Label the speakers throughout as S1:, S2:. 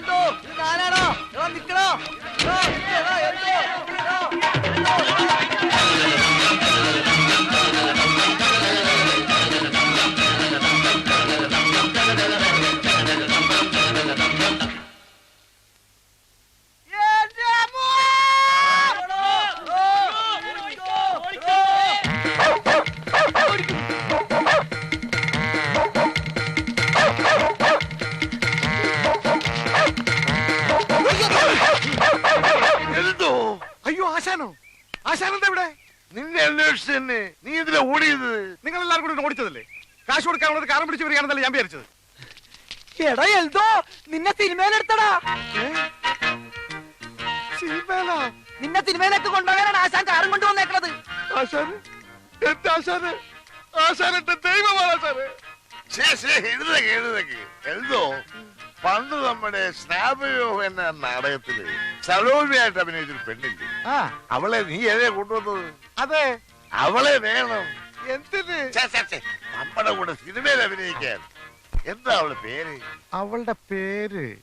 S1: എന്തോ? ഇത് ഞാനാണോ നിക്കണോ എന്തോ?
S2: തന്നെ. നീ ഇതിലെ ഓടിയത്
S3: നിങ്ങൾ എല്ലാവരും കൂടി ഓടിച്ചതല്ലേ? കാശ് കൊടുക്കാനുള്ളത് കാരം പിടിച്ച് വരികയാണെന്നല്ലേ ഞാൻ വിചാരിച്ചത്.
S1: എടാ എൽദോ നിന്നെ സിനിമയിലെടുത്തടാ
S3: സിനിമേലാ
S1: നിന്നെ സിനിമയിലേക്ക് കൊണ്ടുപോകാനാണ് ആശാൻ കാറും
S3: ആശാന്? എന്റെ ആശാന്? ആശാൻ എന്റെ ദൈവമാണ് ആശാന്.
S2: ശേ, ശേ, എഴുതേക്ക്, എഴുതേക്ക്. എന്തോ പണ്ട് നമ്മുടെ സ്നാപയോ എന്ന നാടകത്തിൽ സലോമിയായിട്ട് അഭിനയിച്ചൊരു പെണ്ണില്ലേ?
S3: ആ.
S2: അവളെ നീ എവിടെ കൊണ്ടുവന്നത്?
S3: അതെ.
S2: അവളെ വേണം.
S3: എന്തിന്?
S2: നമ്മുടെ കൂടെ സിനിമയിൽ അഭിനയിക്കാൻ. എന്താ അവളെ പേര്?
S3: അവളുടെ പേര്.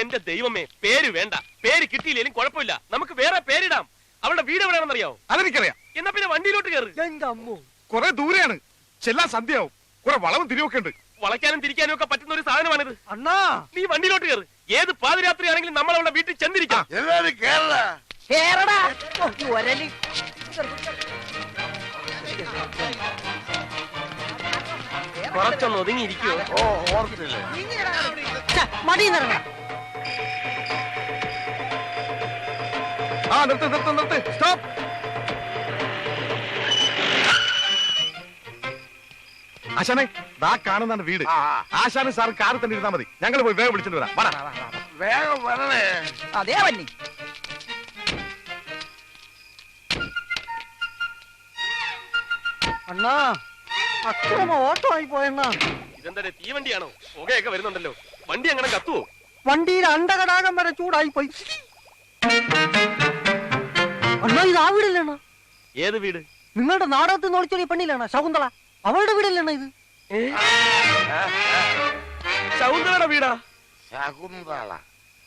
S4: എന്റെ ദൈവമേ പേര് വേണ്ട. പേര് കിട്ടിയില്ലെങ്കിലും കുഴപ്പമില്ല. നമുക്ക് വേറെ പേരിടാം. അവളുടെ വീട് എവിടെയാണെന്നറിയാവോ?
S3: അതെനിക്കറിയാം.
S4: എന്നാ പിന്നെ വണ്ടിയിലോട്ട് കയറ്.
S1: എന്റെ അമ്മോ.
S3: കുറെ ദൂരെയാണ്. ചെല്ലാൻ സന്ധ്യയാവും. കുറെ വളവും തിരിവൊക്കെ ഉണ്ട്.
S4: വളയ്ക്കാനും തിരിക്കാനും ഒക്കെ പറ്റുന്ന ഒരു സാധനമാണിത്.
S1: അണ്ണാ.
S4: നീ വണ്ടിയിലോട്ട് കയറ്. ഏത് പാതിരാത്രി ആണെങ്കിലും നമ്മൾ അവളുടെ വീട്ടിൽ ചെന്നിരിക്കാം.
S2: എല്ലാരും കേരള
S1: കേറടാ.
S4: കുറച്ചൊന്ന് ഒതുങ്ങിയിരിക്കോ
S2: ഓ ഓർത്തില്ലേ?
S1: മടി നിറങ്ങ
S3: ആ നിർത്ത് നിർത്ത് നിർത്ത്. സ്റ്റോപ്പ്. ആശാനെ ദാ കാണുന്നതാണ് വീട്. ആശാനും സാർ കാറിൽ തന്നെ ഇരുന്നാ മതി. ഞങ്ങൾ പോയി വേഗം വിളിച്ചിട്ട് വരാം. വാടാ.
S2: വേഗം വരണേ.
S1: അതേ വന്നി അണ്ണാ അക്രമ ഓട്ടോ ആയി പോയണ്ണാ
S4: ഇതെന്താ തീവണ്ടിയാണോ? പുകയൊക്കെ വരുന്നുണ്ടല്ലോ. വണ്ടി അങ്ങനെ കത്തുവോ?
S1: വണ്ടിയിൽ അണ്ടകടാകം വരെ ചൂടായി പോയി. അണ്ണാ ഇത് ആ വീടല്ലേണ്ണ
S4: ഏത് വീട്?
S1: നിങ്ങളുടെ നാടകത്തിൽ നോളിച്ചൊടി പെണ്ണില്ലേണ്ണ ശകുന്തള. അവളുടെ വീടല്ലേണ്ണ ഇത്?
S4: ശകുന്തളയുടെ വീടാ?
S2: ശകുന്തള.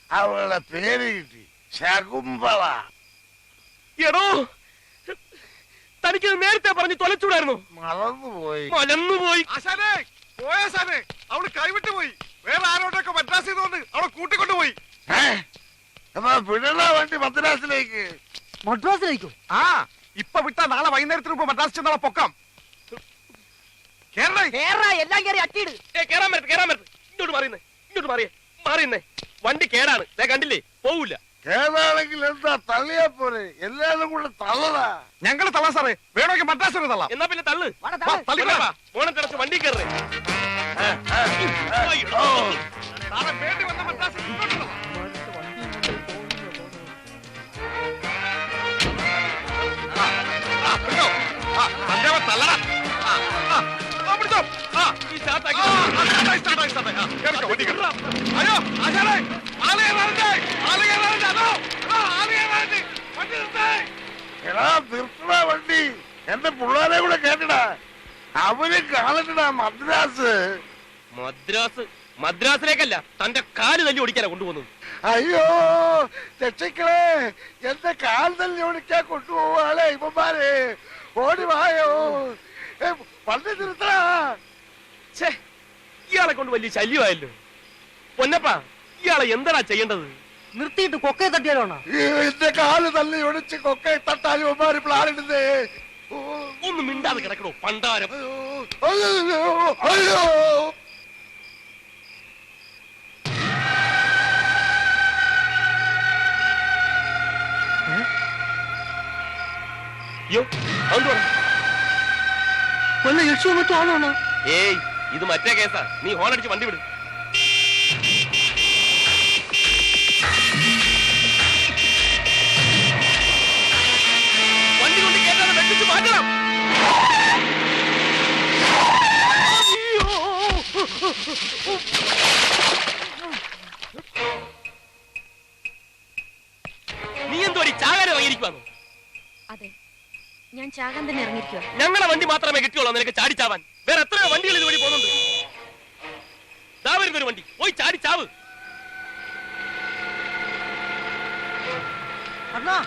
S2: അവളുടെ പേര് കിട്ടി. ശകുന്തള.
S4: എടോ തനിക്കത് നേരത്തെ പറഞ്ഞ് തൊലച്ചൂടായിരുന്നു.
S2: മറന്നുപോയി.
S4: മലന്നുപോയി.
S3: ആശാനെ പോയ സാനെ അവൾ കൈവിട്ടു പോയി വേറെ ആരോടൊക്കെ മദ്രാസ് ചെയ്തുകൊണ്ട് അവളെ കൂട്ടിക്കൊണ്ടു പോയി
S2: വിടണ വണ്ടി മദ്രാസിലേക്ക്.
S1: മദ്രാസിലേക്കോ?
S3: ആ ഇപ്പൊ വിട്ടാ നാളെ വൈകുന്നേരത്തിന് മുമ്പ് മദ്രാസ് ചെന്നാളെ പൊക്കാം. കേരള
S1: എല്ലാം കയറി അട്ടിയിട്.
S4: ഏ കേറാൻ പറ്റത്ത് കേറാൻ പറ്റത്ത് ഇങ്ങോട്ട് മാറിയുന്നേ ഇങ്ങോട്ട് മാറിയേ മാറിയുന്നേ. വണ്ടി കേടാണ്. ഞാൻ കണ്ടില്ലേ? പോവില്ല
S2: കേരളാണെങ്കിൽ എന്താ തള്ളിയാ പോലെ എല്ലാരും കൂടെ തള്ളടാ.
S3: ഞങ്ങൾ തള്ളാം സാറേ. വേണമെങ്കിൽ മദ്രാസ് തള്ളാം.
S4: എന്നാ പിന്നെ തള്ളു.
S3: തള്ളിക്കോളാം.
S4: മോണത്തിടച്ച് വണ്ടി കയറേ.
S3: തള്ളടാ. പിടിച്ചോ.
S2: എടാ നിർത്തടാ വണ്ടി. എന്റെ പിള്ളേരെ കൂടെ കേട്ടടാ. അവർ കാണട്ടടാ മദ്രാസ്.
S4: മദ്രാസ് മദ്രാസിലേക്കല്ല തന്റെ കാൽ തല്ലി ഓടിക്കാനാ കൊണ്ടുപോകുന്നത്.
S2: അയ്യോ രക്ഷിക്കളെ എന്റെ കാൽ തല്ലി ഓടിക്കാൻ കൊണ്ടുപോവാളെ ഇവന്മാരെ. ഓടി വായോ. പള്ളി നിർത്തടാ.
S4: ഛേ ഇയാളെ കൊണ്ട് വലിയ ശല്യമായല്ലോ. പൊന്നപ്പ ഇയാളെ എന്താടാ ചെയ്യേണ്ടത്?
S1: നിർത്തിയിട്ട്
S2: എന്റെ കാൽ തല്ലി ഒടിച്ച് കൊക്കെ പ്ലാനിടുന്നേ. ഓ,
S4: ഒന്ന് മിണ്ടാതെ കിടക്കണോ പണ്ടാരം?
S2: അയ്യോ അയ്യോ അയ്യോ.
S1: വല്ല ലക്ഷ്യം മറ്റോ
S4: ഏയ് ഇത് മറ്റേ കേസാ. നീ ഹോൺ അടിച്ച് വണ്ടി വിട്. വണ്ടി കൊണ്ട് കേട്ടാതെ വെട്ടിച്ച് മാറ്റണം. നീ എന്തോടി ചാകര വാങ്ങിയിരിക്കുവാണോ
S5: അതെ. ഞാൻ ചാകാൻ തന്നെ ഇറങ്ങിയിരിക്കുക
S4: ഞങ്ങളെ വണ്ടി മാത്രമേ കിട്ടിയുള്ളൂ നിനക്ക് ചാടിച്ചാവാൻ എത്രയോ വണ്ടികൾ ഇതുവഴി പോകുന്നുണ്ട്. ദാ ഒരു വണ്ടി. പോയി ചാടി ചാവ്.
S1: അണ്ണാ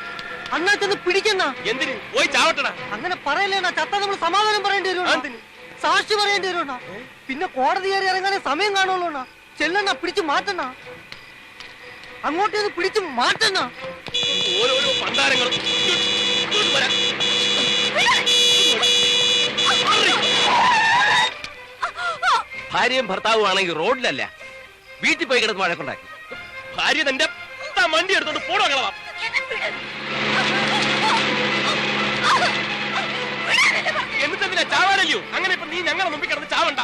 S1: അണ്ണാ ചെന്ന് പിടിക്കുന്ന
S4: എന്തിന്? പോയി ചാവട്ടടാ.
S1: അങ്ങനെ പറയല്ലേ അണ്ണാ ചത്ത നമ്മൾ സമാധാനം പറയേണ്ടി വരും സാക്ഷി പറയേണ്ടി വരും പിന്നെ കോടതി കയറി ഇറങ്ങാനേ സമയം കാണുള്ളൂ അണ്ണാ. ചെല്ലണ്ണ പിടിച്ചു മാറ്റണ അങ്ങോട്ടേന്ന് പിടിച്ചു മാറ്റണ
S4: ഓരോരോ പണ്ടാരങ്ങളും വരാം.
S6: ഭാര്യയും ഭർത്താവും ആണെങ്കിൽ റോഡിലല്ല. വീട്ടിൽ പോയി കിടന്ന് വഴക്കുണ്ടാക്കി.
S4: ഭാര്യ തന്റെ വണ്ടി എടുത്തോണ്ട് പോടോ കളവാ. എന്നിട്ടെന്തിനാ ചാവാനല്ലയോ? അങ്ങനെ ഇപ്പൊ നീ ഞങ്ങളെ മുമ്പിൽ കിടന്ന് ചാവണ്ട.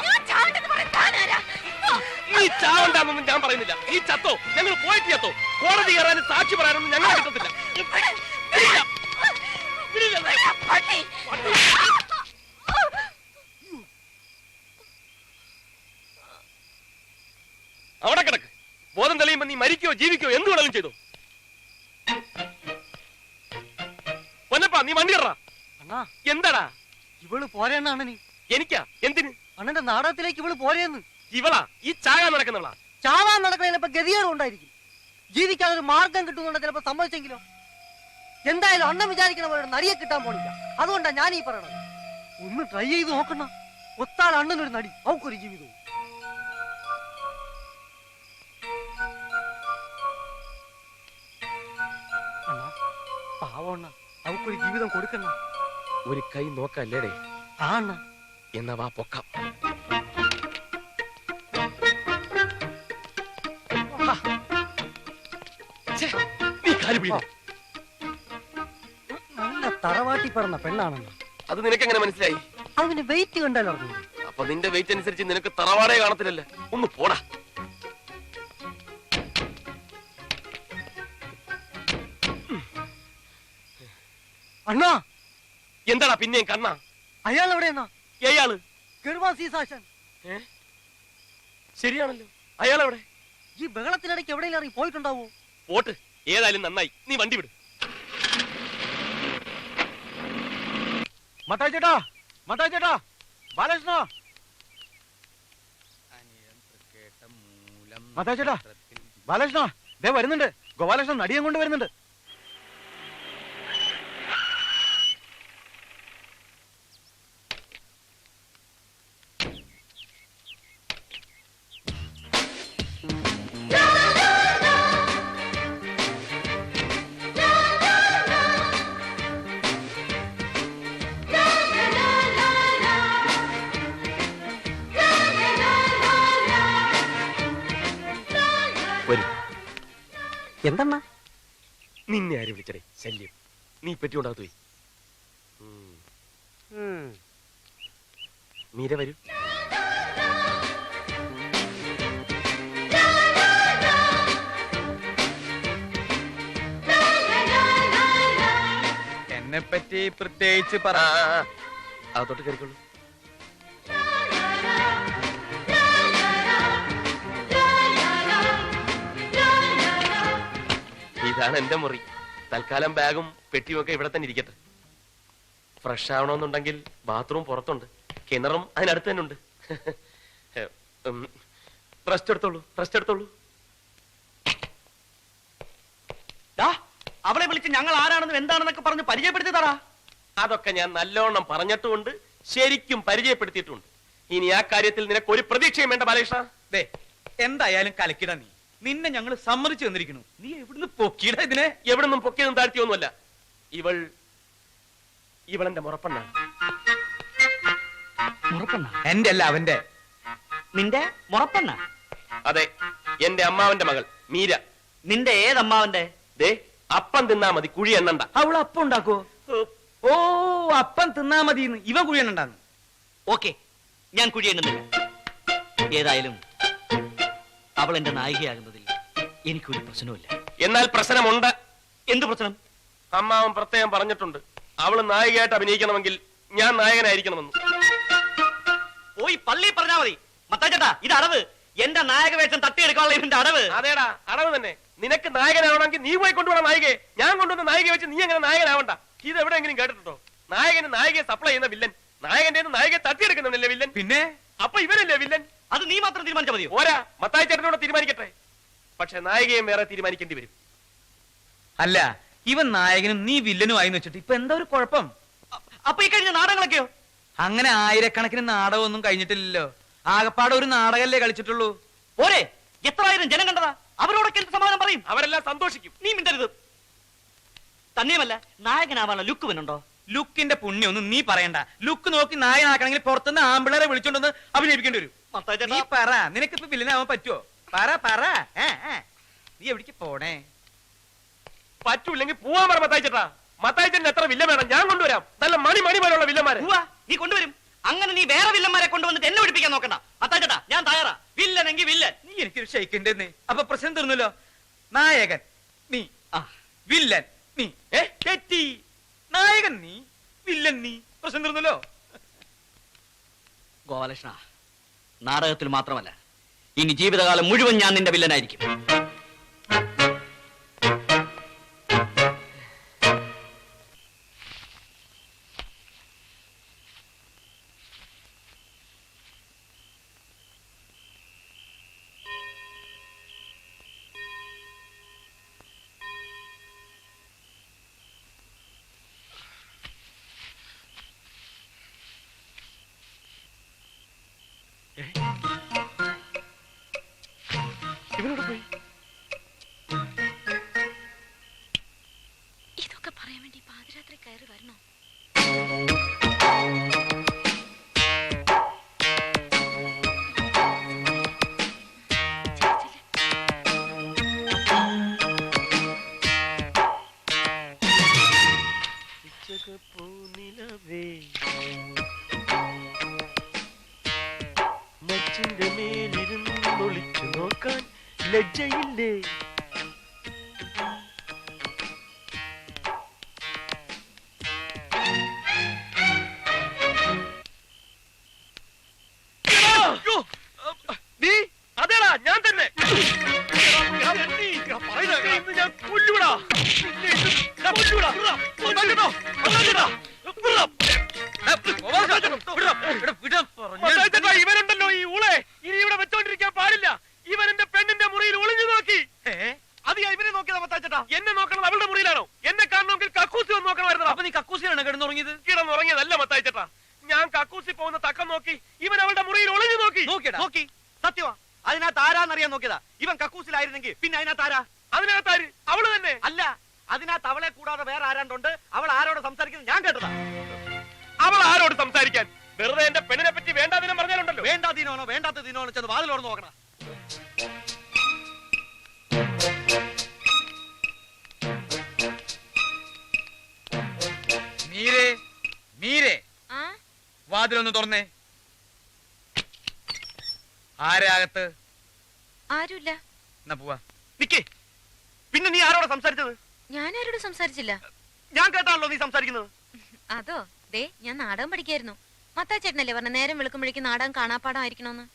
S4: നീ ചാവണ്ടെന്നൊന്നും ഞാൻ പറയുന്നില്ല. നീ ചത്തോ? ഞങ്ങൾ പോയിട്ട് ചത്തോ കോടതി കയറാനും സാക്ഷി പറയാനൊന്നും ഞങ്ങളെ കിട്ടത്തില്ല. മരിക്കോ ജീവിക്കോ എന്ത് വേണമെങ്കിലും ചെയ്തു. പൊന്നപ്പാ നീ വണ്ടി
S1: അണ്ണാ.
S4: എന്താടാ?
S1: ഇവൾ പോരെന്നാണ് നീ
S4: എനിക്കാ? എന്തിന്?
S1: അണ്ണന്റെ നാടകത്തിലേക്ക് ഇവൾ പോരേന്ന്.
S4: ഇവളാ? ഈ ചാകാൻ നടക്കുന്നവളാ.
S1: ചാവാൻ നടക്കണ ചിലപ്പോ ഗതികേടും ഉണ്ടായിരിക്കും. ജീവിക്കാൻ ഒരു മാർഗം കിട്ടുന്നുണ്ട് ചിലപ്പോ സമ്മതിച്ചെങ്കിലോ? എന്തായാലും അണ്ണൻ വിചാരിക്കണ പോലെ നടിയെ കിട്ടാൻ പോണില്ല. അതുകൊണ്ടാ ഞാൻ ഈ പറയണത്. ഒന്ന് ട്രൈ ചെയ്ത് നോക്കണ ഒത്താൽ അണ്ണനൊരു നടി. അവക്കൊരു ജീവിതവും. പാവം അവക്കൊരു ജീവിതം കൊടുക്കണ
S4: ഒരു കൈ നോക്കല്ലേടേ?
S1: ആണ്
S4: എന്നാ വാ പൊക്കാം. നീ കാൽ പിടിക്കുന്നു
S1: നല്ല തറവാട്ടി പറഞ്ഞ പെണ്ണാണെന്ന്
S4: അത് നിനക്ക് എങ്ങനെ മനസ്സിലായി?
S1: അത് വെയിറ്റ് കണ്ടാലോ
S4: അപ്പൊ നിന്റെ വെയിറ്റ് അനുസരിച്ച് നിനക്ക് തറവാടേ കാണത്തില്ലല്ലേ. ഒന്ന് പോടാ.
S1: അണ്ണാ.
S4: എന്താടാ പിന്നെയും കണ്ണ?
S1: അയാൾ എവിടെയെന്നാ
S4: ഏയാൾ
S1: ഗർവാസി സാശൻ.
S4: ഏ? ശരിയാണല്ലോ. അയാളെവിടെ?
S1: ഈ ബഹളത്തിനിടയ്ക്ക് എവിടെയെങ്കിലും ഇറങ്ങി പോയിട്ടുണ്ടാവോ?
S4: പോട്ട്. ഏതായാലും നന്നായി. നീ വണ്ടി വിട്.
S3: മട്ടാ ചേട്ടാ. മട്ടാ ചേട്ടാ. ബാലകൃഷ്ണ. മത്തായി ചേട്ടാ. ബാലകൃഷ്ണ. ദേ വരുന്നുണ്ട്. ഗോപാലകൃഷ്ണൻ നടിയും കൊണ്ട് വരുന്നുണ്ട്.
S1: എന്തെണ്ണ
S4: നിന്നെ ആര് വിളിച്ചടേ? ശല്യം. നീ പെറ്റിക്കൊണ്ടാകത്ത് പോയി. മീര വരൂ.
S6: എന്നെ പറ്റി പ്രത്യേകിച്ച് പറ.
S4: അതോട്ട്. കയറിക്കോളൂ. ഇതാണ് എന്റെ മുറി. തൽക്കാലം ബാഗും പെട്ടിയും ഒക്കെ ഇവിടെ തന്നെ ഇരിക്കട്ടെ. ഫ്രഷ് ആവണമെന്നുണ്ടെങ്കിൽ ബാത്റൂം പുറത്തുണ്ട്. കിണറും അതിനടുത്ത് തന്നെ ഉണ്ട്. റെസ്റ്റ് എടുത്തോളൂ റെസ്റ്റ് എടുത്തോളൂ.
S6: അവളെ വിളിച്ച് ഞങ്ങൾ ആരാണെന്നും എന്താണെന്നൊക്കെ പറഞ്ഞ് പരിചയപ്പെടുത്തി തറ
S4: അതൊക്കെ ഞാൻ നല്ലോണം പറഞ്ഞിട്ടുമുണ്ട് ശരിക്കും പരിചയപ്പെടുത്തിയിട്ടുണ്ട് ഇനി ആ കാര്യത്തിൽ നിനക്ക് ഒരു പ്രതീക്ഷയും വേണ്ട ബാലകൃഷ്ണ.
S6: ദേ എന്തായാലും കലക്കിട നീ. നിന്നെ ഞങ്ങൾ സമ്മതിച്ചു തന്നിരിക്കുന്നു. നീ എവിടുന്ന് പൊക്കിയിട ഇതിനെ?
S4: എവിടുന്നും പൊക്കിയതും താഴ്ത്തിയൊന്നുമല്ല. ഇവൾ ഇവളെന്റെ മുറപ്പെണ്ണാണ്.
S6: എന്റെ അല്ല അവന്റെ.
S7: നിന്റെ മുറപ്പെണ്ണ?
S4: അതെ എന്റെ അമ്മാവന്റെ മകൾ മീര.
S7: നിന്റെ ഏതമ്മാവന്റെ?
S4: ദേ അപ്പം തിന്നാ മതി കുഴി എണ്ണണ്ട.
S6: അവൾ അപ്പം ഉണ്ടാക്കോ ഓ. അപ്പം തിന്നാ മതി ഇവ കുഴി എണ്ണണ്ടാന്ന്.
S7: ഓക്കെ ഞാൻ കുഴി എണ്ണുന്നില്ല. ഏതായാലും അവൾ എന്റെ നായികയാകുന്നതിൽ എനിക്കൊരു പ്രശ്നവുമില്ല.
S4: എന്നാൽ പ്രശ്നമുണ്ട്.
S7: എന്ത് പ്രശ്നം?
S4: അമ്മാവൻ പ്രത്യേകം പറഞ്ഞിട്ടുണ്ട്. അവൾ നായികയായിട്ട് അഭിനയിക്കണമെങ്കിൽ ഞാൻ നായകനായിരിക്കണമെന്ന്.
S7: പോയി പള്ളി പറഞ്ഞാ മതി. മത്താച്ചേട്ടാ ഇത് അടവ്. എന്റെ നായക വേഷം തട്ടിയെടുക്കാനുള്ള ഇതിന്റെ അടവ്.
S4: അതേടാ അടവ് തന്നെ. നിനക്ക് നായകനാവണമെങ്കിൽ നീ പോയി കൊണ്ടുപോകണം നായികയെ. ഞാൻ കൊണ്ടുവന്ന നായികയെ വെച്ച് നീ അങ്ങനെ നായകനാവണ്ട. ഇത് എവിടെയെങ്കിലും കേട്ടിട്ടുണ്ടോ? നായകന് നായികയെ സപ്ലൈ ചെയ്യുന്ന വില്ലൻ നായകന്റെ നായികയെ തട്ടിയെടുക്കുന്നവനല്ലേ വില്ലൻ
S6: പിന്നെ?
S4: അപ്പൊ ഇവരല്ലേ വില്ലൻ?
S7: അത് നീ മാത്രം തീരുമാനിച്ചാൽ മതിയോ?
S4: ഓരാ മത്തായി ചേട്ടനോട് തീരുമാനിക്കട്ടെ. പക്ഷെ നായികയും വേറെ തീരുമാനിക്കേണ്ടി വരും.
S6: അല്ല ഇവൻ നായകനും നീ വില്ലനും ആയി വെച്ചിട്ട് ഇപ്പൊ എന്താ ഒരു കുഴപ്പം?
S7: അപ്പൊ ഈ കഴിഞ്ഞ നാടകങ്ങളൊക്കെയോ?
S6: അങ്ങനെ ആയിരക്കണക്കിന് നാടകമൊന്നും കഴിഞ്ഞിട്ടില്ലല്ലോ. ആകപ്പാടെ ഒരു നാടകല്ലേ കളിച്ചിട്ടുള്ളൂ.
S7: പോരെ എത്ര ആയിരം ജനം കണ്ടതാ? അവരോടൊക്കെ എന്ത് സമാധാനം പറയും?
S4: അവരെല്ലാം സന്തോഷിക്കും.
S7: നീ മിണ്ടരുത്. തന്നെയുമല്ല നായകനാവാനുള്ള ലുക്ക് വന്നുണ്ടോ
S6: ലുക്കിന്റെ പുണ്യൊന്നും നീ പറയണ്ട. ലുക്ക് നോക്കി നായനാക്കണമെങ്കിൽ പുറത്തുനിന്ന് ആമ്പിളരെ വിളിച്ചോണ്ടൊന്ന് അഭിനയിപ്പിക്കേണ്ടി വരും. നീ പറ. നിനക്കിപ്പോ വില്ലനാവാൻ പറ്റുമോ പറ പറ. ഏ, ഏ. നീ എവിടേക്ക് പോണേ?
S4: പറ്റൂല്ലെങ്കിൽ പോവാൻ പറ മത്തായിച്ചേട്ടാ മത്തായിച്ചേട്ടൻ എത്ര വില്ല വേണം? ഞാൻ കൊണ്ടുവരാം. നല്ല മണി മണി പോലുള്ള വില്ലന്മാരെ.
S7: ഉവ്വ, നീ കൊണ്ടുവരും. അങ്ങനെ നീ വേറെ വില്ലന്മാരെ കൊണ്ടുവന്നിട്ട് എന്നെ പിടിപ്പിക്കാൻ നോക്കണ്ട. അത്താച്ചേട്ടാ ഞാൻ തയ്യാറാ. വില്ലനെങ്കിൽ വില്ലൻ.
S6: നീ എനിക്കൊരു ഷെയ്ക്കിന്റെ അപ്പൊ പ്രശ്നം തീർന്നല്ലോ. നായകൻ നീ.
S7: ആ.
S6: വില്ലൻ നീ. ഏ തെറ്റി. നായകൻ നീ വില്ലൻ നീ പ്രശ്നം തീർന്നല്ലോ.
S7: ഗോപാലകൃഷ്ണ നാടകത്തിൽ മാത്രമല്ല ഇനി ജീവിതകാലം മുഴുവൻ ഞാൻ നിന്റെ വില്ലനായിരിക്കും.
S5: കയറി വരണോ?
S4: മേലിരുന്ന് ഒളിച്ചു നോക്കാൻ ലജ്ജയില്ലേ? ഇവനുണ്ടല്ലോ ഈ ഊളെ. ഇനി ഇവിടെ വെച്ചോണ്ടിരിക്കാൻ പാടില്ല. ഇവൻ എന്റെ പെണ്ണിന്റെ മുറിയിൽ ഒളിഞ്ഞു നോക്കി.
S7: അത് ഇവനെ നോക്കിയതാ മത്താച്ചേട്ടാ
S4: എന്നെ നോക്കണത് അവളുടെ മുറിയിലാണോ? എന്നെ കാണണമെങ്കിൽ കക്കൂസി വന്ന് നോക്കണമായിരുന്നു.
S6: അപ്പൊ നീ കക്കൂസിലാണ് കിടന്നുറങ്ങിയത്?
S4: കിടന്നുറങ്ങിയതല്ല മത്താച്ചേട്ടാ ഞാൻ കക്കൂസി പോകുന്ന തക്കം നോക്കി ഇവൻ അവളുടെ മുറിയിൽ ഒളിഞ്ഞു നോക്കി.
S7: നോക്കി. സത്യമാ. അതിനകത്ത് ആരാന്നറിയാൻ നോക്കിയതാ. ഇവൻ കക്കൂസിലായിരുന്നെങ്കിൽ പിന്നെ അതിനകത്ത് ആരാ?
S4: അതിനകത്താര്? അവൾ തന്നെ.
S7: അല്ല അതിനകത്ത് അവളെ കൂടാതെ വേറെ ആരാണ്ടുണ്ട്? അവൾ ആരോട് സംസാരിക്കുന്നത് ഞാൻ കേട്ടതാ.
S4: അവൾ ആരോട് സംസാരിക്കാൻ? വെറുതെ എന്റെ പെണ്ണിനെ പറ്റി വേണ്ടാതിനും പറഞ്ഞാലുണ്ടല്ലോ.
S7: വേണ്ടാ ദിനോണോ വേണ്ടാത്ത ദിനോണോ ചെന്ന് വാതിലോട് നോക്കണം.
S6: മീരേ മീരേ.
S5: ആ?
S6: വാതിലൊന്ന് തുറന്നേ. ആരാകത്ത്
S5: ആരുമില്ല.
S6: എന്നാ പോവാ.
S7: നിക്കേ. പിന്നെ നീ ആരോട് സംസാരിച്ചത്?
S5: ഞാൻ ആരോട് സംസാരിച്ചില്ല.
S7: ഞാൻ കേട്ടാണല്ലോ നീ സംസാരിക്കുന്നത്.
S5: അതോ? ദേ ഞാൻ നാടകം പഠിക്കായിരുന്നു. മത്താച്ചേട്ടനല്ലേ പറഞ്ഞ നേരം വിളിക്കുമ്പോഴേക്ക് നാടകം കാണാപ്പാടം ആയിരിക്കണോന്ന്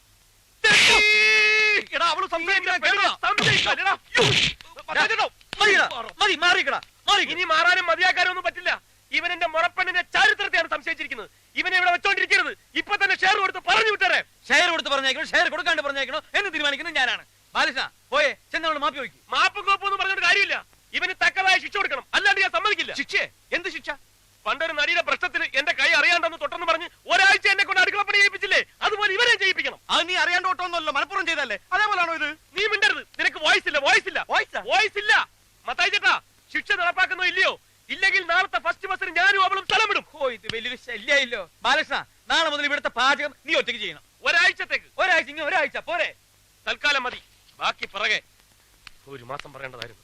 S4: ഇനി മാറാനും മതിയാക്കാനും ഒന്നും പറ്റില്ല. ഇവൻ എന്റെ മുറപ്പെണ്ണിന്റെ ചരിത്രത്തെയാണ് സംശയിച്ചിരിക്കുന്നത്. ഇവനെ ഇവിടെ വെച്ചോണ്ടിരിക്കരുത്. ഇപ്പൊ തന്നെ ഷെയർ കൊടുത്ത് പറഞ്ഞു വിട്ടേരെ.
S6: ഷെയർ കൊടുത്ത് പറഞ്ഞേക്കണോ? ഷെയർ കൊടുക്കാണ്ട് പറഞ്ഞേക്കണോ? എന്ന് തീരുമാനിക്കുന്നത് ഞാനാണ്. ബാലകൃഷ്ണ വലിയൊരു ശല്യായില്ലോ. ബാലകൃഷ്ണ നാളെ മുതൽ ഇവിടുത്തെ പാചകം നീ ഒറ്റയ്ക്ക് ചെയ്യണം.
S4: ഒരാഴ്ചത്തേക്ക്.
S6: ഒരാഴ്ച ഇങ്ങനെ ഒരാഴ്ച പോരെ.
S4: തൽക്കാലം മതി. ബാക്കി പിറകെ ഒരു മാസം പറയേണ്ടതായിരുന്നു.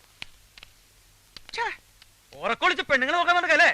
S6: ഓറക്കൊളിച്ച് പെണ്ണുങ്ങളെ നോക്കാൻ നടക്കല്ലേ?